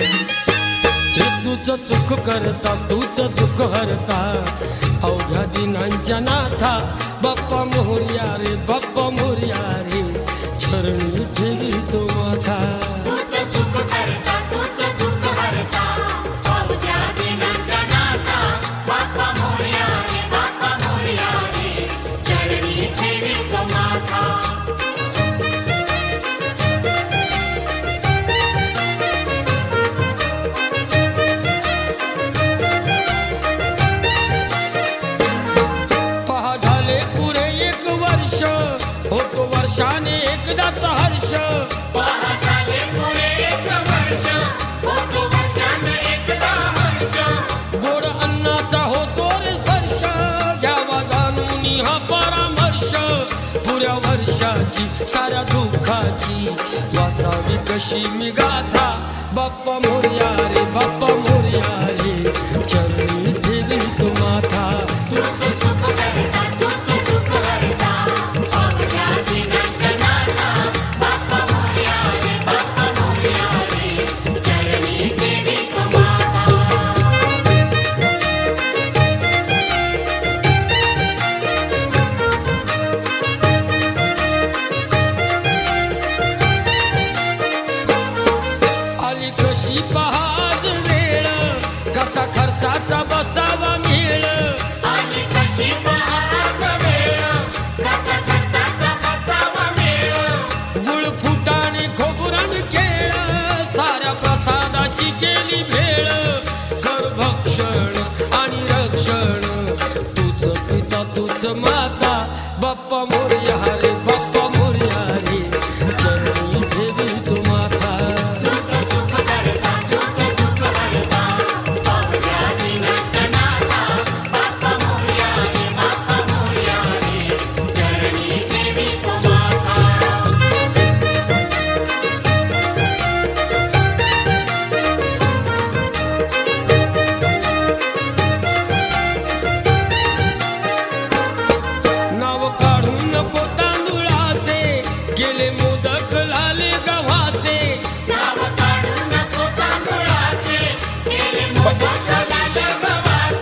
हे तुझं सुख करता तुझं दुःख हरता. अवघ्या दिनांच्या नाथा बाप्पा मोहर्या रे बाप्पा मोर्या. होतो वर्षाने एकदाच हर्ष. एकदा हर्ष गोड अन्नाचा होतो रे स्पर्श. घ्यावा जाणून हा परामर्श. पुऱ्या वर्षाची साऱ्या दुःखाची. वाचावी कशी मी गाथा. बाप्पा मोर्या रे बाप्पा मोर्या रे. पोषण आणि रक्षण. तुझ पिता तुझ माता बाप्पा मोर्या हरे